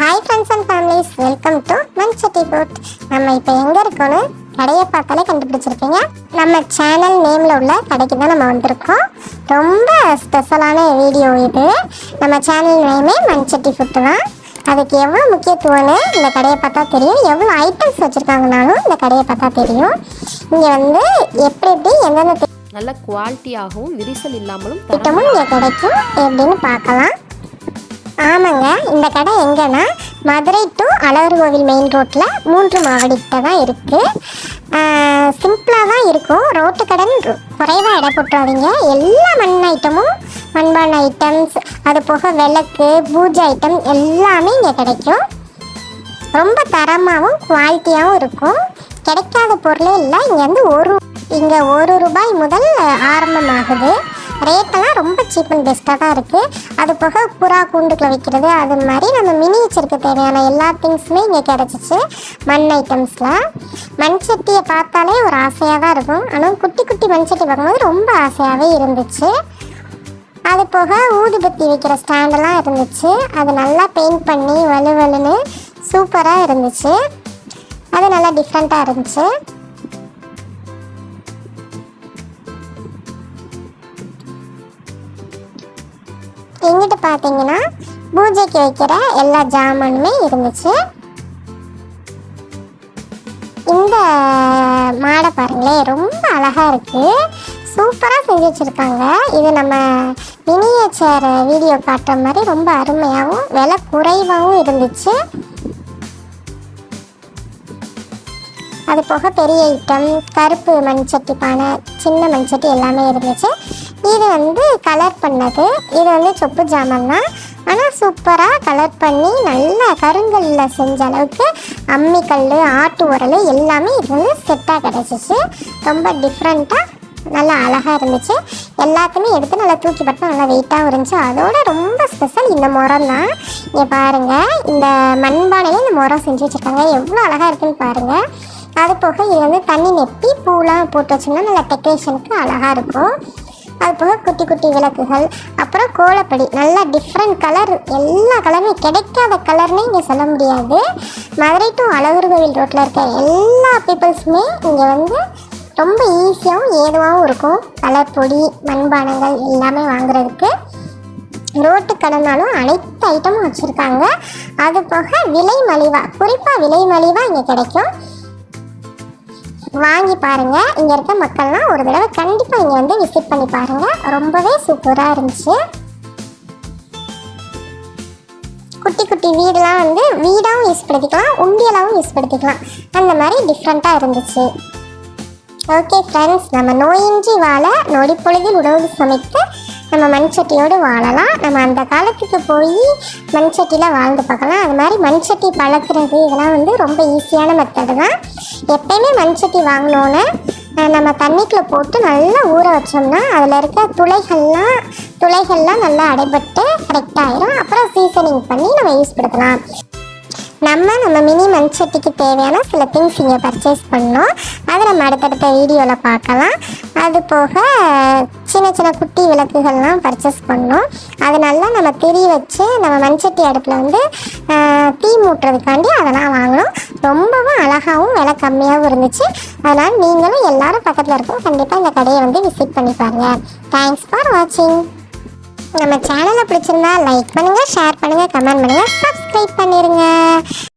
Hi friends and families welcome to Mansatti food நம்ம இப்போ எங்கே இருக்கோன்னு கடையை பார்த்தாலே கண்டுபிடிச்சிருப்பீங்க. நம்ம சேனல் நேமில் உள்ள கடைக்கு தான் நம்ம வந்திருக்கோம். ரொம்ப ஸ்பெஷலான வீடியோ இது. நம்ம சேனல் நேமே மண்சட்டி ஃபுட்டு தான். அதுக்கு எவ்வளோ முக்கியத்துவம்னு இந்த கடையை பார்த்தா தெரியும். எவ்வளோ ஐட்டம்ஸ் வச்சுருக்காங்கனாலும் இந்த கடையை பார்த்தா தெரியும். இங்கே வந்து எப்படி எப்படி எந்தெந்த நல்ல குவாலிட்டியாகவும் விரிசல் இல்லாமலும் ஐட்டமும் இங்கே கிடைக்கும். எப்படின்னு பார்க்கலாம். ஆமாங்க இந்த கடை எங்கன்னா மதுரை டு அழகர் கோவில் மெயின் ரோட்டில் மூன்று மாவடிக்கிட்ட தான் இருக்குது சிம்பிளாக தான் இருக்கும். ரோட்டு கடன் குறைவாக இடம் போட்டுறாதீங்க. எல்லா மண் ஐட்டமும் மண்பான ஐட்டம்ஸ் அது போக விளக்கு பூஜை ஐட்டம் எல்லாமே இங்கே கிடைக்கும். ரொம்ப தரமாகவும் குவாலிட்டியாகவும் இருக்கும். கிடைக்காத பொருளே இல்லை. இங்கே வந்து ஒரு இங்கே ஒரு ரூபாய் முதல் ஆரம்பமாகுது. ரேட்டெல்லாம் ரொம்ப சீப் அண்ட் பெஸ்ட்டாக தான் இருக்குது அது போக புறா கூண்டுக்குள்ள வைக்கிறது அது மாதிரி நம்ம மினியேச்சருக்கு தேவையான எல்லா திங்ஸுமே இங்கே கிடச்சிச்சு. மண் ஐட்டம்ஸ்லாம் மண் சட்டியை பார்த்தாலே ஒரு ஆசையாக தான் இருக்கும். ஆனால் குட்டி குட்டி மண் சட்டி பார்க்கும்போது ரொம்ப ஆசையாகவே இருந்துச்சு. அது போக ஊதுபத்தி வைக்கிற ஸ்டாண்டெல்லாம் இருந்துச்சு. அது நல்லா பெயிண்ட் பண்ணி வலு வலுன்னு சூப்பராக இருந்துச்சு. அது நல்லா டிஃப்ரெண்ட்டாக இருந்துச்சு. எங்கிட்ட பார்த்தீங்கன்னா பூஜைக்கு வைக்கிற எல்லா ஜாமானுமே இருந்துச்சு. இந்த மாடை பாருங்களேன் ரொம்ப அழகாக இருக்குது சூப்பராக செஞ்சு வச்சுருக்காங்க. இது நம்ம மினியேச்சர் வீடியோ காட்டுற மாதிரி ரொம்ப அருமையாகவும் விலை குறைவாகவும் இருந்துச்சு. அது போக பெரிய ஐட்டம் கருப்பு மண்சட்டி பானை சின்ன மண்சட்டி எல்லாமே இருந்துச்சு. இது வந்து கலர் பண்ணது. இது வந்து சொப்பு ஜாமான் தான் ஆனால் சூப்பராக கலர் பண்ணி நல்லா கருங்கல்லில் செஞ்ச அளவுக்கு அம்மிக்கல் ஆட்டு உரல் எல்லாமே இது வந்து செட்டாக கிடச்சிச்சு. ரொம்ப டிஃப்ரெண்ட்டாக நல்லா அழகாக இருந்துச்சு. எல்லாத்தையுமே எடுத்து நல்லா தூக்கி பட்டு நல்லா வெயிட்டாகவும் இருந்துச்சு. அதோட ரொம்ப ஸ்பெஷல் இந்த முறம் தான். இங்கே பாருங்கள் இந்த மண்பானையில் இந்த முறம் செஞ்சு வச்சுருக்காங்க. எவ்வளோ அழகாக இருக்குன்னு பாருங்கள் அது போக இது வந்து தண்ணி நெப்பி பூலாம் போட்டு வச்சோம்னா நல்லா டெக்கரேஷனுக்கு அழகாக இருக்கும். அது போக குட்டி குட்டி விளக்குகள் அப்புறம் கோலப்படி. நல்லா டிஃப்ரெண்ட் கலர் எல்லா கலருமே கிடைக்காத கலர்னே இங்கே சொல்ல முடியாது. மதுரை டு அழகர் கோவில் ரோட்டில் இருக்க எல்லா பீப்புள்ஸுமே இங்கே வந்து ரொம்ப ஈஸியாகவும் ஏதுவாகவும் இருக்கும். கலர் பொடி மண்பானங்கள் எல்லாமே வாங்குறதுக்கு. ரோட்டு கடனாலும் அனைத்து ஐட்டமும் வச்சுருக்காங்க. அது போக விலை மலிவாக குறிப்பாக விலை மலிவாக இங்கே கிடைக்கும். வாங்கி பாருங்க. இங்கே இருக்க மக்கள்லாம் ஒரு தடவை கண்டிப்பாக இங்கே வந்து விசிட் பண்ணி பாருங்க. ரொம்பவே சூப்பராக இருந்துச்சு. குட்டி குட்டி வீடுலாம் வந்து வீடாகவும் யூஸ் படுத்திக்கலாம் உண்டியலாகவும் யூஸ் படுத்திக்கலாம் அந்த மாதிரி டிஃப்ரெண்ட்டாக இருந்துச்சு. ஓகே ஃப்ரெண்ட்ஸ் நம்ம நோயின்றி வாழ நொடி பொழுதில் உணவு சமைத்து நம்ம மண் சட்டியோடு வாழலாம். நம்ம அந்த காலத்துக்கு போய் மண் சட்டியில் வாழ்ந்து பார்க்கலாம். அது மாதிரி மண் சட்டி பழக்கிறது இதெல்லாம் வந்து ரொம்ப ஈஸியான மெத்தடு தான். எப்பயுமே மண் சட்டி வாங்கினோன்னே நம்ம தண்ணிக்குள்ளே போட்டு நல்லா ஊற வச்சோம்னா அதில் இருக்க துளைகள்லாம் துளைகள்லாம் நல்லா அடைபட்டு கரெக்டாகிடும் அப்புறம் சீசனிங் பண்ணி நம்ம யூஸ் படுத்தலாம். நம்ம நம்ம மினி மண்சட்டிக்கு தேவையான சில திங்ஸ் இங்கே பர்ச்சேஸ் பண்ணோம். அதை நம்ம அடுத்தடுத்த வீடியோவில் பார்க்கலாம். அது போக சின்ன சின்ன குட்டி விளக்குகள்லாம் பர்ச்சேஸ் பண்ணோம். அதை நல்லா நம்ம திரி வச்சு நம்ம மண்சட்டி அடுப்பில் வந்து தீ மூட்டுறதுக்காண்டி அதெல்லாம் வாங்கினோம். ரொம்பவும் அழகாகவும் விலை கம்மியாகவும் இருந்துச்சு. அதனால் நீங்களும் எல்லாரும் பக்கத்தில் இருக்கோம். கண்டிப்பாக இந்த கடையை வந்து விசிட் பண்ணி பாருங்கள் தேங்க்ஸ் ஃபார் வாட்சிங் நம்ம சேனலை பிடிச்சிருந்தா லைக் பண்ணுங்கள் ஷேர் பண்ணுங்கள் கமெண்ட் பண்ணுங்கள் சப்ஸ்கிரைப் பண்ணிருங்க.